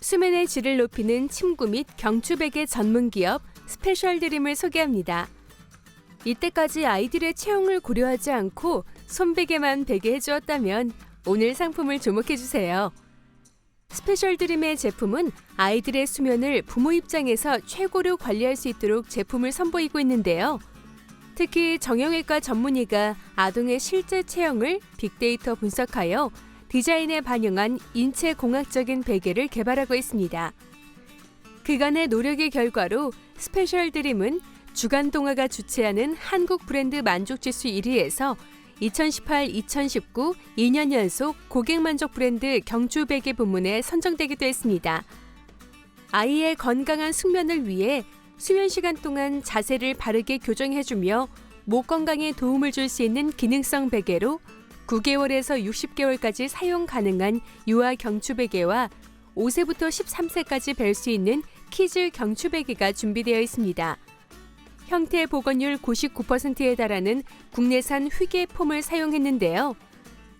수면의 질을 높이는 침구 및 경추 베개 전문 기업 스페셜 드림을 소개합니다. 이때까지 아이들의 체형을 고려하지 않고 손베개만 베개 해주었다면 오늘 상품을 주목해 주세요. 스페셜 드림의 제품은 아이들의 수면을 부모 입장에서 최고로 관리할 수 있도록 제품을 선보이고 있는데요. 특히 정형외과 전문의가 아동의 실제 체형을 빅데이터 분석하여 디자인에 반영한 인체 공학적인 베개를 개발하고 있습니다. 그간의 노력의 결과로 스페셜 드림은 주간 동화가 주최하는 한국 브랜드 만족지수 1위에서 2018-2019 2년 연속 고객 만족 브랜드 경주 베개 부문에 선정되기도 했습니다. 아이의 건강한 숙면을 위해 수면 시간 동안 자세를 바르게 교정해주며 목 건강에 도움을 줄 수 있는 기능성 베개로 9개월에서 60개월까지 사용 가능한 유아 경추 베개와 5세부터 13세까지 벨수 있는 키즈 경추 베개가 준비되어 있습니다. 형태 복원율 99%에 달하는 국내산 휘게 폼을 사용했는데요.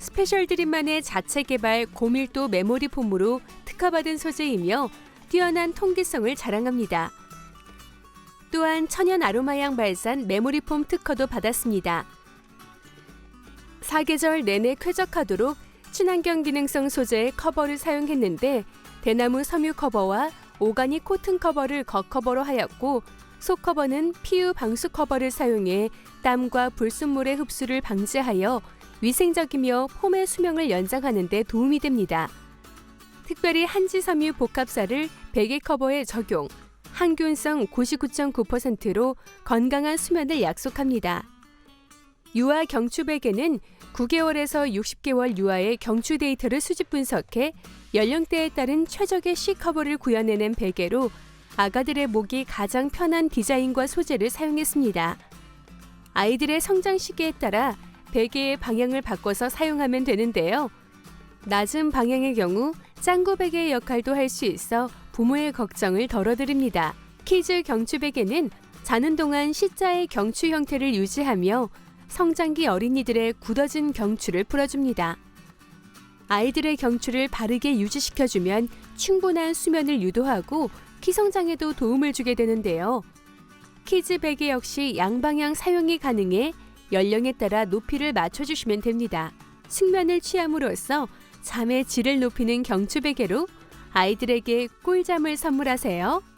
스페셜 드림만의 자체 개발 고밀도 메모리 폼으로 특허받은 소재이며 뛰어난 통기성을 자랑합니다. 또한 천연 아로마향 발산 메모리 폼 특허도 받았습니다. 사계절 내내 쾌적하도록 친환경 기능성 소재의 커버를 사용했는데 대나무 섬유 커버와 오가닉 코튼 커버를 겉커버로 하였고 속 커버는 PU 방수 커버를 사용해 땀과 불순물의 흡수를 방지하여 위생적이며 폼의 수명을 연장하는 데 도움이 됩니다. 특별히 한지 섬유 복합사를 베개 커버에 적용, 항균성 99.9%로 건강한 수면을 약속합니다. 유아 경추 베개는 9개월에서 60개월 유아의 경추 데이터를 수집 분석해 연령대에 따른 최적의 C 커버를 구현해낸 베개로 아가들의 목이 가장 편한 디자인과 소재를 사용했습니다. 아이들의 성장 시기에 따라 베개의 방향을 바꿔서 사용하면 되는데요. 낮은 방향의 경우 짱구 베개의 역할도 할 수 있어 부모의 걱정을 덜어드립니다. 키즈 경추 베개는 자는 동안 C자의 경추 형태를 유지하며 성장기 어린이들의 굳어진 경추를 풀어줍니다. 아이들의 경추를 바르게 유지시켜주면 충분한 수면을 유도하고 키 성장에도 도움을 주게 되는데요. 키즈 베개 역시 양방향 사용이 가능해 연령에 따라 높이를 맞춰주시면 됩니다. 숙면을 취함으로써 잠의 질을 높이는 경추 베개로 아이들에게 꿀잠을 선물하세요.